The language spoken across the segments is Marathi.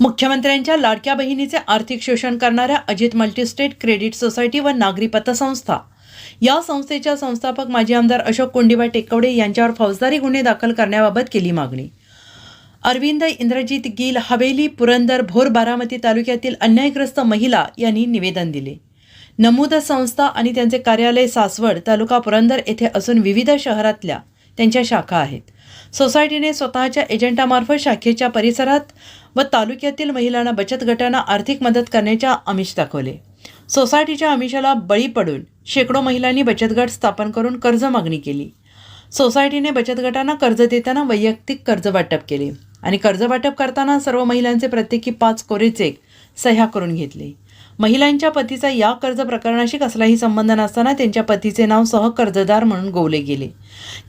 मुख्यमंत्र्यांच्या लाडक्या बहिणीचे आर्थिक शोषण करणाऱ्या अजित मल्टीस्टेट क्रेडिट सोसायटी व नागरी पतसंस्था. या संस्थेच्या संस्थापक माजी आमदार अशोक कोंडीबा टेकवडे यांच्यावर फौजदारी गुन्हे दाखल करण्याबाबत केली मागणी. अरविंद इंद्रजित गिल हवेली पुरंदर भोर बारामती तालुक्यातील अन्यायग्रस्त महिला यांनी निवेदन दिले. नमूद संस्था आणि त्यांचे कार्यालय सासवड तालुका पुरंदर येथे असून विविध शहरातल्या त्यांच्या शाखा आहेत. सोसायटीने स्वतःच्या एजंटामार्फत शाखेच्या परिसरात व तालुक्यातील महिलांना बचत गटांना आर्थिक मदत करण्याच्या आमिष दाखवले. सोसायटीच्या आमिषाला बळी पडून शेकडो महिलांनी बचत गट स्थापन करून कर्ज मागणी केली. सोसायटीने बचत गटांना कर्ज देताना वैयक्तिक कर्ज वाटप केले आणि कर्ज वाटप करताना सर्व महिलांचे प्रत्येकी पाच कोरे चेक सह्या करून घेतले. महिलांच्या पतीचा या कर्ज प्रकरणाशी कसलाही संबंध नसताना त्यांच्या पतीचे नाव सहकर्जदार म्हणून गोवले गेले.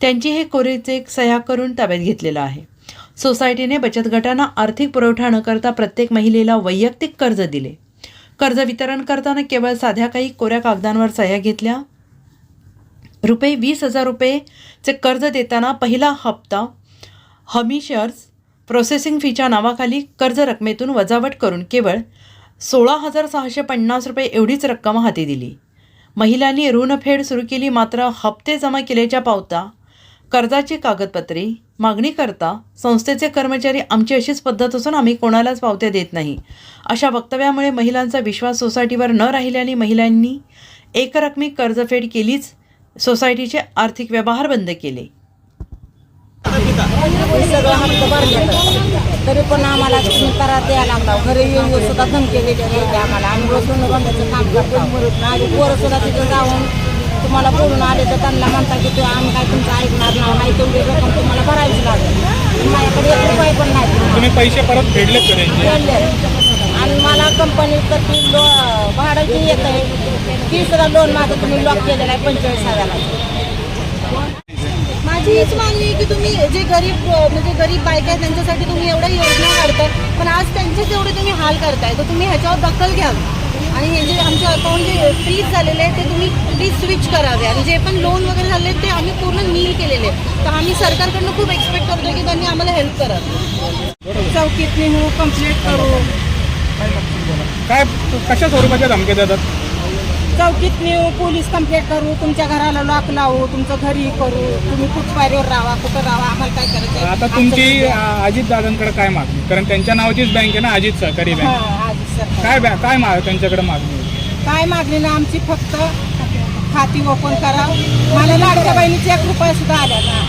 त्यांची हे कोरे चेक सह्या करून ताब्यात घेतलेला आहे. सोसायटीने बचत गटांना आर्थिक पुरवठा न करता प्रत्येक महिलेला वैयक्तिक कर्ज दिले. कर्ज वितरण करताना केवळ साध्या काही कोऱ्या कागदांवर सह्या घेतल्या. रुपये वीस हजार रुपयेचे कर्ज देताना पहिला हप्ता हमी शेअर्स प्रोसेसिंग फीच्या नावाखाली कर्ज रकमेतून वजावट करून केवळ सोळा हजार सहाशे पन्नास रुपये एवढीच रक्कम हाती दिली. महिलांनी ऋणफेड सुरू केली मात्र हप्ते जमा केल्याच्या पावता कर्जाची कागदपत्रे मागणी करता संस्थेचे कर्मचारी आमची अशीच पद्धत असून आम्ही कोणालाच पावत्या देत नाही. अशा वक्तव्यामुळे महिलांचा विश्वास सोसायटीवर न राहिल्याने महिलांनी एकरकमी कर्जफेड केलीच सोसायटीचे आर्थिक व्यवहार बंद केले. तरी पण आम्हाला तुम्ही करा द्यायला लागला. घरी येऊन सुद्धा धमके देते आम्हाला. आम्ही बसून बंदाचं काम करतो. माझी पोरं सुद्धा तिथं जाऊन तुम्हाला बोलून आले तर त्यांना म्हणता की तू आम्ही काय तुमचं ऐकणार नाही नाही तेवढी रक्कम तुम्हाला भरावीच लागेल. माझ्याकडे एक रुपये पण नाही. तुम्ही पैसे परत फेडले. आणि मला कंपनी तर ती लो भाडं जी येत आहे. ती सुद्धा लोन माझं तुम्ही लॉक केलेलं आहे पंचेचाळीस हजाराचं. माझी हीच मागणी आहे की तुम्ही जे गरीब म्हणजे गरीब बायका आहेत त्यांच्यासाठी तुम्ही एवढ्या योजना काढताय पण आज त्यांचेच एवढे तुम्ही हाल करताय तर तुम्ही ह्याच्यावर दखल घ्यावी. आणि हे जे आमचे अकाउंट जे फ्रीज झालेले आहे ते तुम्ही प्लीज स्विच करावे. आणि जे पण लोन वगैरे झाले ते आम्ही पूर्ण नील केलेले आहे. तर आम्ही सरकारकडनं खूप एक्सपेक्ट करतोय की त्यांनी आम्हाला हेल्प करावं चौकीत नेऊ कंप्लीट करू. काय कशा स्वरूपाच्या धमक्या देतात? चौकीत नेऊ पोलीस कंप्लेंट करू तुमच्या घराला लॉक लावू तुमचं घरी करू. तुम्ही फुटपायरीवर राहा कुठं राहा आम्हाला काय करायचं आता तुमची अजित दादांकडे काय मागणी? कारण त्यांच्या नावाचीच बँक आहे ना अजित सहकारी बँक काय बॅ- काय मा त्यांच्याकडे मागणी आहे? काय मागणी ना आमची फक्त खाती ओपन करा. मला लाडक्या बहिणीचे एक रुपये सुद्धा आल्या ना.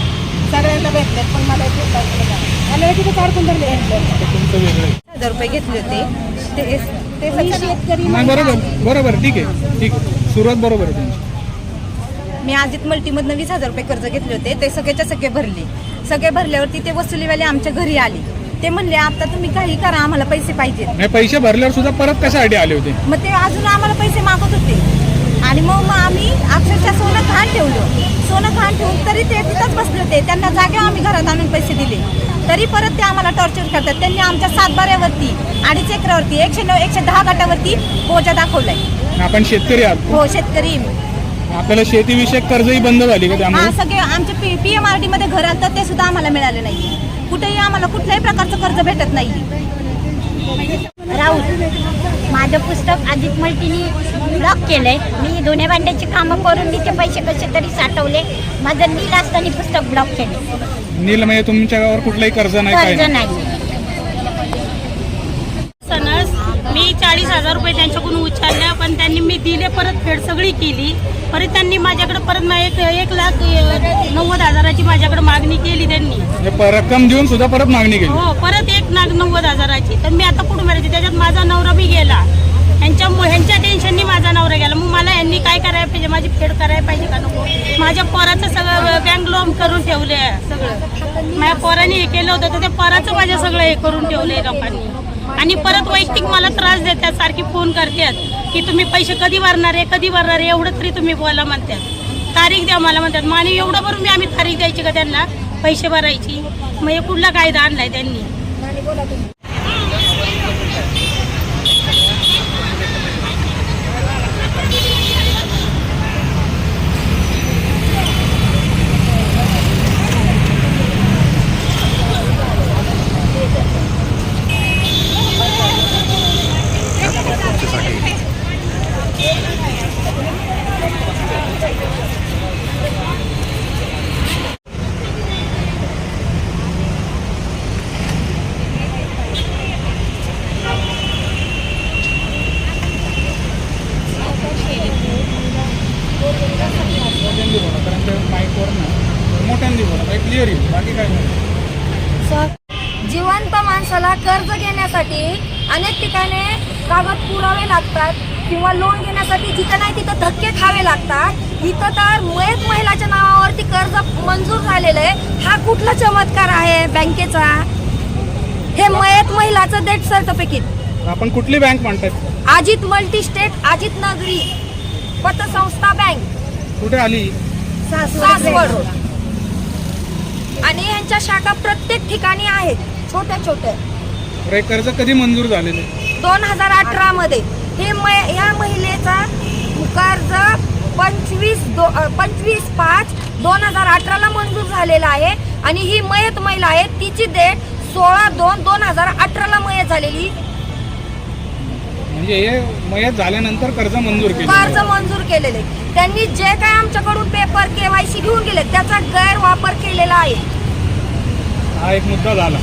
सगळ्यांना भेटले पण मला एक रुपया सुद्धा नाही. आल्या तिथे काढून धरले तुमचं वेगळं आहे. हजार रुपये घेतले होते. ते ते शेतकरी नाही बरोबर बरोबर ठीक आहे ठीक आहे. सुरुवात बरोबर आहे त्यांची मी अजित मल्टीमधनं वीस हजार रुपये कर्ज घेतले होते. ते सगळेच्या सगळे भरले. सगळे भरल्यावरती ते वसुलीवाले आमच्या घरी आले. ते म्हणले आता तुम्ही काही करा आम्हाला पैसे पाहिजेत. नाही पैसे भरल्यावर सुद्धा परत कशासाठी आले होते? मग ते अजून आम्हाला पैसे मागत होते. आणि मग मग आम्ही अक्षरशः सोनं घाण ठेवलं. सोनं घाण ठेवून तरी ते तिथंच बसले होते. त्यांना जागेवर आम्ही घरात आणून पैसे दिले. तरी परत ते आम्हाला टॉर्चर करतात. त्यांनी आमच्या सातबाऱ्यावरती अडीच एकरावरती एकशे नऊ एकशे दहा गटावरती बोजा दाखवलाय. आपण शेतकरी आहात. हो शेतकरी. मी. आपल्याला शेतीविषयक कर्जही बंद झाली का हा त्यामुळे सगळे आमचे P P M R D मध्ये घर आलं ते सुद्धा आम्हाला मिळाले नाही कुठेही आम्हाला कुठल्याही प्रकारचं कर्ज भेटत नाही. राऊत माझं पुस्तक अजित मल्टीनी ब्लॉक केलंय. मी दोन्ही भांड्याची कामं करून मी ते पैसे कसे तरी साठवले. माझं नील असताना पुस्तक ब्लॉक केले नील म्हणजे तुमच्यावर कुठलंही कर्ज नाही कर्ज नाही. नाही सणस मी चाळीस हजार रुपये त्यांच्याकडून उचलल्या पण त्यांनी परत फेड सगळी केली. परत त्यांनी माझ्याकडे परत मा- एक एक लाख अ, नव्वद हजाराची माझ्याकडे मागणी केली त्यांनी. हे प- रक्कम देऊन सुद्धा परत मागणी केली. हो परत एक लाख नव्वद हजाराची. तर मी आता कुठं मिळायची त्याच्यात माझा नवरा बी गेला. ह्यांच्या ह्यांच्या टेन्शननी माझा नवरा गेला. मग मला यांनी काय करायला पाहिजे? माझी फेड करायला पाहिजे का नको? माझ्या पोराचं सगळं बँक लोन करून ठेवले सगळं. माझ्या पोराने हे केलं होतं तर त्या पोराचं माझ्या सगळं हे करून ठेवलंय लोकांनी. आणि परत वैयक्तिक मला त्रास देतात सारखी फोन करतात की तुम्ही पैसे कधी भरणार आहे कधी भरणार आहे एवढं तरी तुम्ही बोला म्हणतात तारीख द्या मला म्हणतात मग आणि एवढं भरून मी आम्ही तारीख द्यायची का त्यांना? पैसे भरायची. मग हे कुठला कायदा आणलाय त्यांनी? माणसाला कर्ज घेण्यासाठी अनेक ठिकाणी कागद पुरावे लागतात किंवा लोन घेण्यासाठी जिथं नाही तिथं धक्के खावे लागतात. इथं तर मयत महिलाच्या नावावरती कर्ज मंजूर झालेलं आहे. हा कुठला चमत्कार आहे बँकेचा? हे मयत महिलाचं डेट सर्टिफिकेट आपण कुठली बँक म्हणतात अजित मल्टी स्टेट अजित नगरी पतसंस्था बँक. कुठे आली? सासवड आणि यांच्या शाखा प्रत्येक ठिकाणी आहेत. छोट्या छोट्या. हे कर्ज कधी मंजूर झालेले दोन हजार अठरा मध्ये हे मै- या महिलेचा कर्ज पंचवीस दो पंचवीस पाच दोन हजार अठराला मंजूर झालेला आहे. आणि ही मयत महिला आहे तिची डेट सोळा दोन दोन हजार अठराला मयत झालेली. म्हणजे हे मयत झाल्यानंतर कर्ज मंजूर कर्ज केले मंजूर केलेले त्यांनी जे काय आमच्याकडून पेपर केवायसी घेऊन गेले त्याचा गैरवापर केलेला आहे. हा एक मुद्दा झाला.